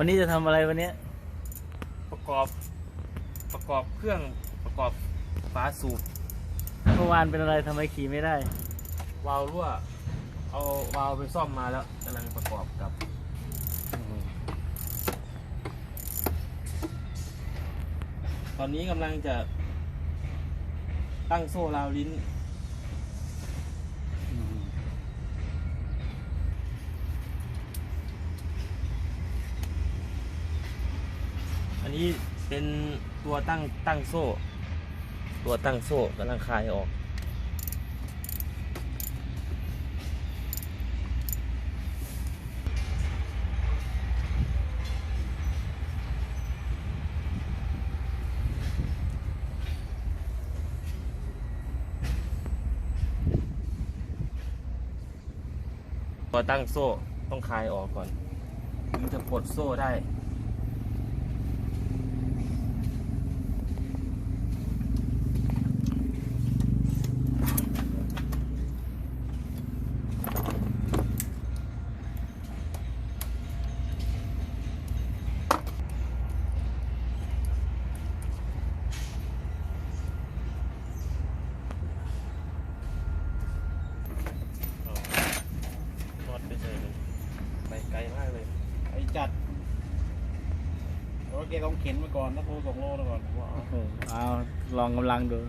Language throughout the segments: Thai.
วันนี้จะทำอะไรวันเนี้ยประกอบประกอบเครื่องประกอบฝาสูบเมื่อวานเป็นอะไรทำไมขี่ไม่ได้ วาล์วรั่ว เอาวาล์วไปซ่อมมาแล้วกำลังประกอบกับตอนนี้กำลังจะตั้งโซ่ราวลิ้น อันนี้เป็นตัวตั้งตั้งโซ่ ตัวตั้งโซ่กำลังคลายออก ตัวตั้งโซ่ต้องคลายออกก่อนถึงจะปลดโซ่ได้ รอดไปเลยไปไกลมากเลย ไอ้ จัดรถแกต้องเข็นมาก่อนนะโลสองโลนะก่อนผมว่าโอ้โหเอาลองกำลังดู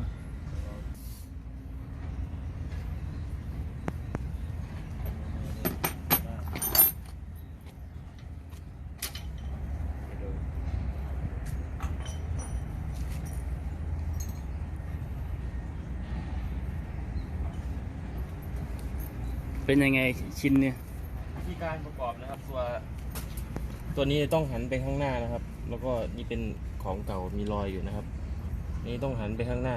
เป็นยังไงชิ้นเนี่ย วิธีการประกอบนะครับ ตัว ตัวนี้ต้องหันไปข้างหน้านะครับ แล้วก็นี่เป็นของเก่ามีรอยอยู่นะครับ นี่ต้องหันไปข้างหน้า